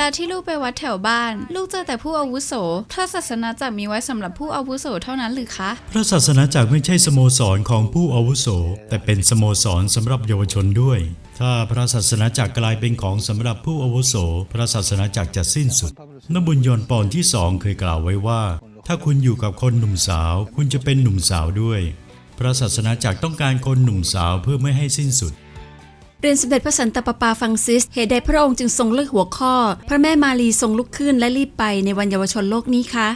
ลาที่ลูกไปวัดแถวบ้าน ลูกเจอแต่ผู้อาวุโส พระศาสนาจักรมีไว้สำหรับผู้อาวุโสเท่านั้นหรือคะ พระศาสนาจักรไม่ใช่สโมสรของผู้อาวุโส แต่เป็นสโมสรสำหรับเยาวชนด้วย ถ้าพระศาสนาจักรกลายเป็นของสำหรับผู้อาวุโส พระศาสนาจักรจะสิ้นสุดนบุญยนต์ปอนที่สองเคยกล่าวไว้ว่า ถ้าคุณอยู่กับคนหนุ่มสาว คุณจะเป็นหนุ่มสาวด้วย พระศาสนาจักรต้องการคนหนุ่มสาวเพื่อไม่ให้สิ้นสุด เรียนสมเด็จพระสันตะปาปาฟังซิส เหตุใดพระองค์จึงทรงเลือกหัวข้อ พระแม่มารีทรงลุกขึ้นและรีบไปในวันเยาวชนโลกนี้คะ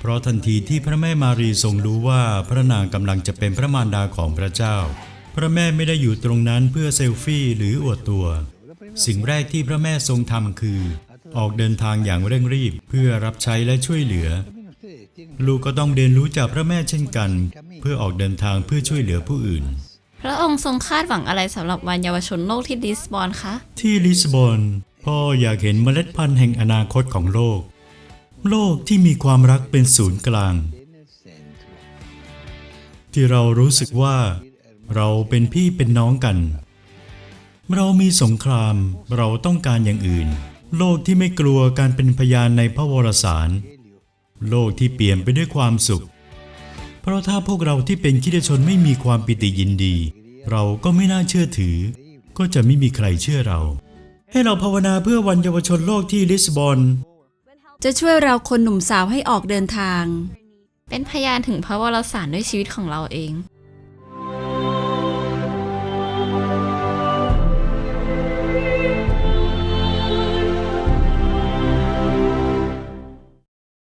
เพราะทันทีที่พระแม่มารีทรงรู้ว่าพระนางกำลังจะเป็นพระมารดาของพระเจ้า พระแม่ไม่ได้อยู่ตรงนั้นเพื่อเซลฟี่หรืออวดตัว สิ่งแรกที่พระแม่ทรงทำคือ ออกเดินทางอย่างเร่งรีบเพื่อรับใช้และช่วยเหลือ ลูกก็ต้องเรียนรู้จากพระแม่เช่นกัน เพื่อออกเดินทางเพื่อช่วยเหลือผู้อื่น พระองค์ทรงคาดหวังอะไรสำหรับวันเยาวชนโลกที่ลิสบอนคะ ที่ลิสบอนพ่ออยากเห็นเมล็ดพันธุ์แห่งอนาคตของโลก โลกที่มีความรักเป็นศูนย์กลาง ที่เรารู้สึกว่า เราเป็นพี่เป็นน้องกัน เรามีสงครามเราต้องการอย่างอื่น โลกที่ไม่กลัวการเป็นพยานในพระวรสาร โลกที่เปลี่ยนไปด้วยความสุข ราะถ้าพวกเราที่เป็นคิดชนไม่มีความปิติยินดี เราก็ไม่น่าเชื่อถือ ก็จะไม่มีใครเชื่อเรา ให้เราภาวนาเพื่อวันเยาวชนโลกที่ลิสบอน จะช่วยเราคนหนุ่มสาวให้ออกเดินทาง เป็นพยานถึงพระวรสารด้วยชีวิตของเราเอง